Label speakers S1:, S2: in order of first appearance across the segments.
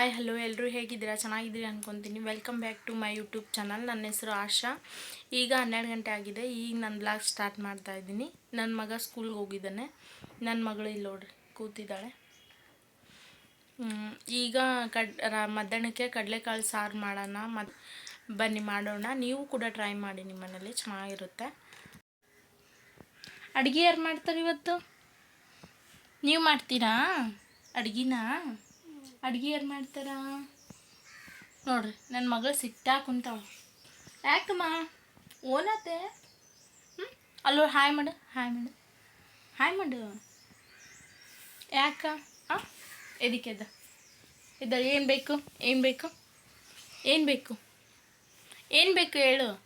S1: Hi, hello ಎಲ್ಲರೂ ಹೇಗಿದ್ದೀರಾ? ಚೆನ್ನಾಗಿದ್ದೀರಿ ಅನ್ಕೊತೀನಿ. Welcome back to my YouTube channel ನನ್ನ ಹೆಸರು ಆಶಾ. ಈಗ ಹನ್ನೆರಡು ಗಂಟೆ ಆಗಿದೆ. ಈಗ ನಾನು ಬ್ಲಾಗ್ ಸ್ಟಾರ್ಟ್ ಮಾಡ್ತಾ ಇದ್ದೀನಿ. ನನ್ನ ಮಗ ಸ್ಕೂಲ್ಗೆ ಹೋಗಿದ್ದಾನೆ. ನನ್ನ ಮಗಳು ಇಲ್ಲಿ ನೋಡ್ರಿ, ಕೂತಿದ್ದಾಳೆ. ಈಗ ಕಡ್ ಮಧ್ಯಾಹ್ನಕ್ಕೆ ಕಡಲೆಕಾಳು ಸಾರು ಮಾಡೋಣ. ಮತ್ತು ಬನ್ನಿ, ಮಾಡೋಣ. ನೀವು ಕೂಡ ಟ್ರೈ ಮಾಡಿ ನಿಮ್ಮ ಮನೇಲಿ. ಚೆನ್ನಾಗಿರುತ್ತೆ. ಅಡುಗೆ ಯಾರು ಮಾಡ್ತಾರೆ ಇವತ್ತು? ನೀವು ಮಾಡ್ತೀರಾ? ಅಡ್ಗಿನ? ಅಡ್ಗೆ ಯಾರು ಮಾಡ್ತಾರ? ನೋಡ್ರಿ ನನ್ನ ಮಗಳು ಸಿಟ್ಟಾ ಕುಂತಾವ ಯಾಕಮ್ಮ? ಓನತ್ತೆ? ಹ್ಞೂ ಅಲ್ಲೋ, ಹಾಯ್ ಮಾಡು ಹಾಯ್ ಮಾಡು. ಹಾಯ್ ಮಾಡು. ಯಾಕ? ಹಾಂ ಎದಕ್ಕೆ ಎದ್ದ? ಎದ್ದ, ಏನು ಬೇಕು? ಏನು ಬೇಕು? ಏನು ಬೇಕು? ಏನು ಬೇಕು ಹೇಳು?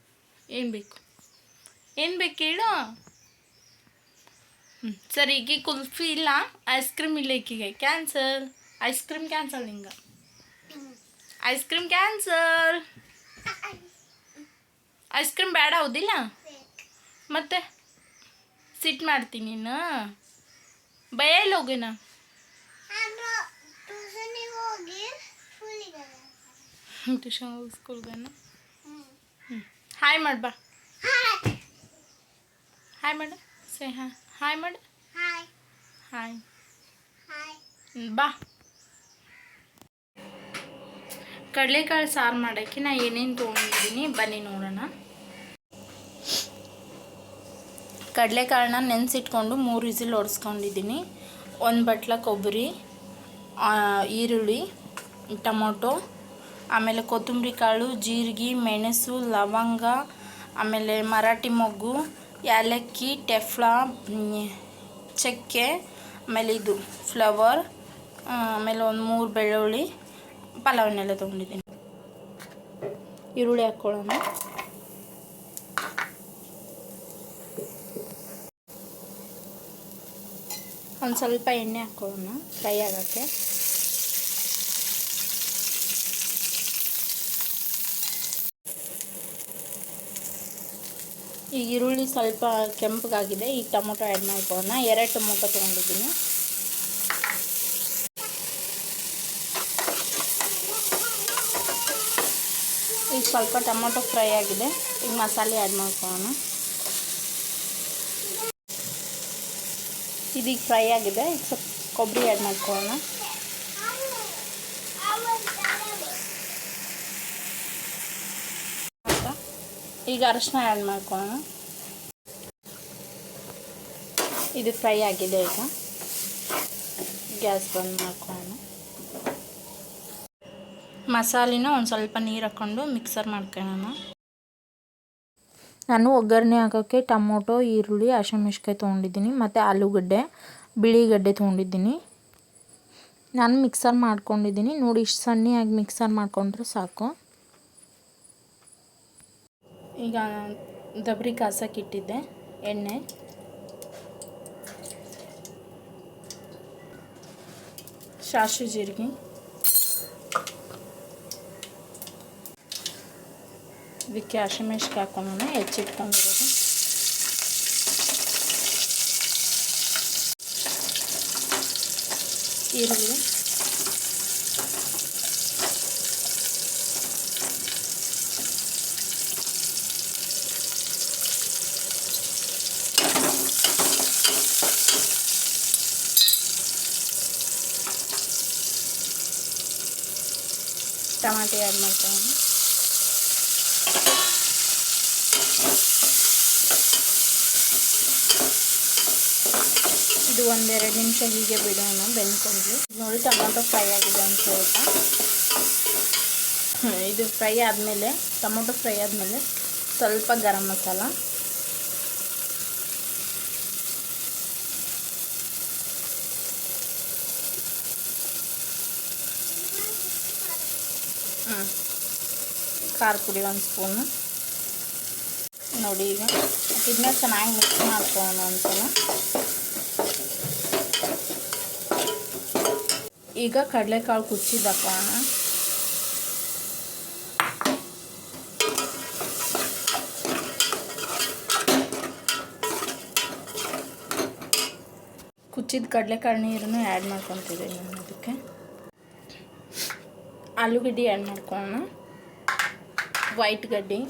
S1: ಏನು ಬೇಕು? ಏನು ಬೇಕು ಹೇಳು? ಹ್ಞೂ ಸರಿ, ಈಗ ಕುಲ್ಫಿ ಇಲ್ಲ. ಐಸ್ ಕ್ರೀಮ್ ಇಲ್ಲ ಈಕಿಗೆ. ಕ್ಯಾನ್ಸಲ್. ಐಸ್ ಕ್ರೀಮ್ ಕ್ಯಾನ್ಸಲ್ ನಿಂಗೆ ice cream cancel ice cream ಬೇಡ ಹೌದಿಲ್ಲ? ಮತ್ತೆ ಸಿಟ್ ಮಾಡ್ತೀನಿ ನೀನು? ಬಯಲ್ ಹೋಗೋಣ ಟ್ಯೂಷನ್ ಹೋಗಿ ಸ್ಕೂಲ್ಗನ ಹ್ಞೂ ಹಾಯ್ ಮಾಡು ಬಾ. ಹಾಯ್ ಮಾಡು. ಸೇ ಹಾಯ್ ಹಾಯ್ ಮಾಡು. ಹಾಯ್ ಹ್ಮ್, ಬಾ. ಕಡಲೆಕಾಳು ಸಾರು ಮಾಡೋಕ್ಕೆ ನಾ ಏನೇನು ತೊಗೊಂಡಿದ್ದೀನಿ ಬನ್ನಿ ನೋಡೋಣ. ಕಡಲೆಕಾಳನ್ನ ನೆನೆಸಿಟ್ಕೊಂಡು ಮೂರು ವಿಸಿಲ್ ಹೊಡೆಸ್ಕೊಂಡಿದ್ದೀನಿ ಒಂದು ಬಟ್ಲ ಕೊಬ್ಬರಿ ಈರುಳ್ಳಿ, ಟೊಮೊಟೊ, ಆಮೇಲೆ ಕೊತ್ತಂಬರಿ ಕಾಳು, ಜೀರಿಗೆ, ಮೆಣಸು, ಲವಂಗ, ಆಮೇಲೆ ಮರಾಠಿ ಮೊಗ್ಗು, ಏಲಕ್ಕಿ, ಟೆಫ್ಲಾ ಚಕ್ಕೆ, ಆಮೇಲೆ ಇದು, ಫ್ಲವರ್ ಆಮೇಲೆ ಒಂದು ಮೂರು ಬೆಳ್ಳುಳ್ಳಿ ಪಲಾವನ್ನೆಲ್ಲ ತೊಗೊಂಡಿದ್ದೀನಿ. ಈರುಳ್ಳಿ ಹಾಕ್ಕೊಳ್ಳೋಣ. ಒಂದು ಸ್ವಲ್ಪ ಎಣ್ಣೆ ಹಾಕ್ಕೊಳ್ಳೋಣ, ಫ್ರೈ ಆಗೋಕ್ಕೆ. ಈಗ ಈರುಳ್ಳಿ ಸ್ವಲ್ಪ ಕೆಂಪಗಾಗಿದೆ, ಈಗ ಟೊಮೊಟೊ ಆ್ಯಡ್ ಮಾಡ್ಕೊಳ್ಳೋಣ. ಎರಡು ಟೊಮೊಟೊ ತೊಗೊಂಡಿದ್ದೀನಿ. ಈಗ ಸ್ವಲ್ಪ ಟೊಮೊಟೊ ಫ್ರೈ ಆಗಿದೆ. ಈಗ ಮಸಾಲೆ ಆ್ಯಡ್ ಮಾಡ್ಕೊಳ್ಳೋಣ. ಇದೀಗ ಫ್ರೈ ಆಗಿದೆ. ಈಗ ಸ್ವಲ್ಪ ಕೊಬ್ಬರಿ ಆ್ಯಡ್ ಮಾಡ್ಕೊಳ್ಳೋಣ? ಈಗ ಅರಶಿನ ಆ್ಯಡ್ ಮಾಡ್ಕೊಳ್ಳೋಣ. ಇದು ಫ್ರೈ ಆಗಿದೆ ಈಗ. ಗ್ಯಾಸ್ ಬಂದ್ ಮಾಡ್ಕೊಳ್ಳೋಣ. ಮಸಾಲಿನ ಒಂದು ಸ್ವಲ್ಪ ನೀರು ಹಾಕ್ಕೊಂಡು ಮಿಕ್ಸರ್ ಮಾಡ್ಕೊಳ್ಳೋಣ ನಾನು. ಒಗ್ಗರಣೆ ಹಾಕೋಕ್ಕೆ ಟೊಮೊಟೊ, ಈರುಳ್ಳಿ ಹಸಿಮೆಣ್ಸಿಕಾಯಿ ತೊಗೊಂಡಿದ್ದೀನಿ, ಮತ್ತು ಆಲೂಗಡ್ಡೆ, ಬಿಳಿಗಡ್ಡೆ ತೊಗೊಂಡಿದ್ದೀನಿ. ನಾನು ಮಿಕ್ಸರ್ ಮಾಡ್ಕೊಂಡಿದ್ದೀನಿ. ನೋಡಿ, ಇಷ್ಟು ಸಣ್ಣಿಯಾಗಿ ಮಿಕ್ಸರ್ ಮಾಡಿಕೊಂಡ್ರೆ ಸಾಕು. ಈಗ ದಬ್ರಿ ಕಾಸಕ್ಕೆ ಇಟ್ಟಿದ್ದೆ ಎಣ್ಣೆ. ಸಾಸಿವೆ ಜೀರಿಗೆ. ಇದಕ್ಕೆ ಹಸಿಮೆಣ್ಸಿಗೆ ಹಾಕೊಂಡು ಹೆಚ್ಚಿಟ್ಕೊಂಡಿರೋದು ಈರುಳ್ಳಿ ಟಮಾಟೆ ಆ್ಯಡ್ ಮಾಡ್ಕೊಳ್ಳೋಣ ಇದು ಒಂದೆರಡು ನಿಮಿಷ ಹೀಗೆ ಬಿಡೋಣ ಬೆಂದ್ಕೊಂಡು. ನೋಡಿ ಟೊಮೊಟೊ ಫ್ರೈ ಆಗಿದೆ ಅಂತ ಸ್ವಲ್ಪ ಇದು ಫ್ರೈ ಆದಮೇಲೆ, ಟೊಮೊಟೊ ಫ್ರೈ ಆದಮೇಲೆ ಸ್ವಲ್ಪ ಗರಂ ಮಸಾಲ. ಹ್ಞೂ ಖಾರ ಪುಡಿ ಒಂದು ಸ್ಪೂನು. ನೋಡಿ ಈಗ. ಇದನ್ನ ಚೆನ್ನಾಗಿ ಮಿಕ್ಸ್ ಮಾಡ್ಕೊಳ್ಳೋಣ ಒಂದ್ಸಲ. ಈಗ ಕಡಲೆಕಾಳು ಕುಚ್ಚಿದ್ದು ಹಾಕೋಣ. ಕುಚ್ಚಿದ ಕಡಲೆಕಾಳು ನೀರನ್ನು ಆ್ಯಡ್ ಮಾಡ್ಕೊತಿದ್ದೀನಿ ಅದಕ್ಕೆ. ಆಲೂಗಡ್ಡೆ ಆ್ಯಡ್ ಮಾಡ್ಕೊಳ್ಳೋಣ. ವೈಟ್ ಗಡ್ಡೆ.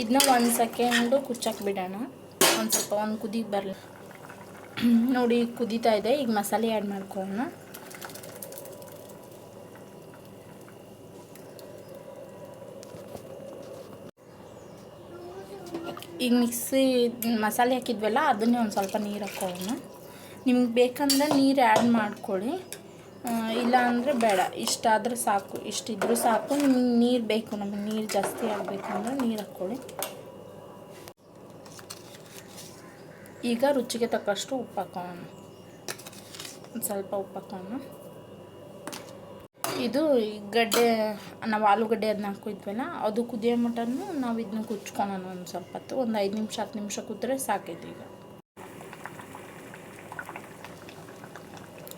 S1: ಇದನ್ನ ಒಂದು ಸೆಕೆಂಡು ಕುಚ್ಚಕ್ಕೆ ಬಿಡೋಣ. ಒಂದು ಸ್ವಲ್ಪ ಒಂದು ಕುದಿ ಬರಲಿ, ನೋಡಿ ಕುದೀತಾ ಇದೆ. ಈಗ ಮಸಾಲೆ ಆ್ಯಡ್ ಮಾಡ್ಕೊಳ್ಳೋಣ. ಈಗ ಮಿಕ್ಸಿ ಮಸಾಲೆ ಹಾಕಿದ್ವಲ್ಲ, ಅದನ್ನೇ ಒಂದು ಸ್ವಲ್ಪ ನೀರು ಹಾಕೋಣ ನಿಮ್ಗೆ ಬೇಕಂದ್ರೆ ನೀರು ಆ್ಯಡ್ ಮಾಡ್ಕೊಳ್ಳಿ. ಇಲ್ಲ ಅಂದರೆ ಬೇಡ. ಇಷ್ಟಾದರೂ ಸಾಕು. ಇಷ್ಟಿದ್ರೂ ಸಾಕು. ನಿಮ್ಗೆ ನೀರು ಬೇಕು, ನಮಗೆ ನೀರು ಜಾಸ್ತಿ ಆಗಬೇಕು ಅಂದರೆ ನೀರು ಹಾಕ್ಕೊಳ್ಳಿ. ಈಗ ರುಚಿಗೆ ತಕ್ಕಷ್ಟು ಉಪ್ಪು ಹಾಕೋಣ ಒಂದು ಸ್ವಲ್ಪ ಉಪ್ಪು ಹಾಕೋಣ ಇದು ಗಡ್ಡೆ, ನಾವು ಆಲೂಗಡ್ಡೆ ಅದನ್ನ ಹಾಕಿದ್ವಲ್ಲ ಅದು ಕುದಿಯೋ ಮಟನು ನಾವು ಇದನ್ನ ಕುಚ್ಕೊಳೋಣ ಒಂದು ಸ್ವಲ್ಪ ಹೊತ್ತು. ಒಂದು ಐದು ನಿಮಿಷ, ಹತ್ತು ನಿಮಿಷ ಕುದ್ರೆ ಸಾಕೈತೆ ಈಗ.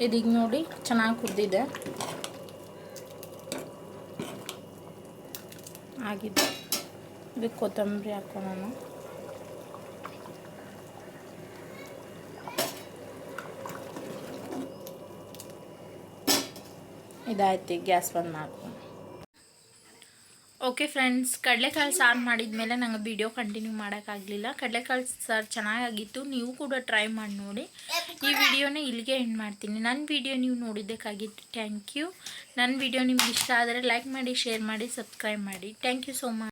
S1: ಇದೀಗ ನೋಡಿ ಚೆನ್ನಾಗಿ ಕುದ್ದಿದೆ ಆಗಿದೆ. ಇದಕ್ಕೆ ಕೊತ್ತಂಬರಿ ಹಾಕೊಳ್ಳೋಣ ಇದಾಯ್ತು ಗ್ಯಾಸ್ ಬಂದ್ ಮಾಡ್ಕೊಂಡು ಓಕೆ ಫ್ರೆಂಡ್ಸ್ ಕಡಲೆಕಾಳು ಸಾರು ಮಾಡಿದ್ಮೇಲೆ ನಂಗೆ ವಿಡಿಯೋ ಕಂಟಿನ್ಯೂ ಮಾಡೋಕ್ಕಾಗಲಿಲ್ಲ. ಕಡಲೆಕಾಳು ಸಾರು ಚೆನ್ನಾಗಿತ್ತು. ನೀವು ಕೂಡ ಟ್ರೈ ಮಾಡಿ ನೋಡಿ. ಈ ವಿಡಿಯೋನ ಇಲ್ಲಿಗೆ ಎಂಡ್ ಮಾಡ್ತೀನಿ. ನನ್ನ ವಿಡಿಯೋ ನೀವು ನೋಡಿದ್ದಕ್ಕಾಗಿತ್ತು ಥ್ಯಾಂಕ್ ಯು ನನ್ನ ವಿಡಿಯೋ ನಿಮ್ಗೆ ಇಷ್ಟ ಆದರೆ ಲೈಕ್ ಮಾಡಿ ಶೇರ್ ಮಾಡಿ ಸಬ್ಸ್ಕ್ರೈಬ್ ಮಾಡಿ. Thank you so much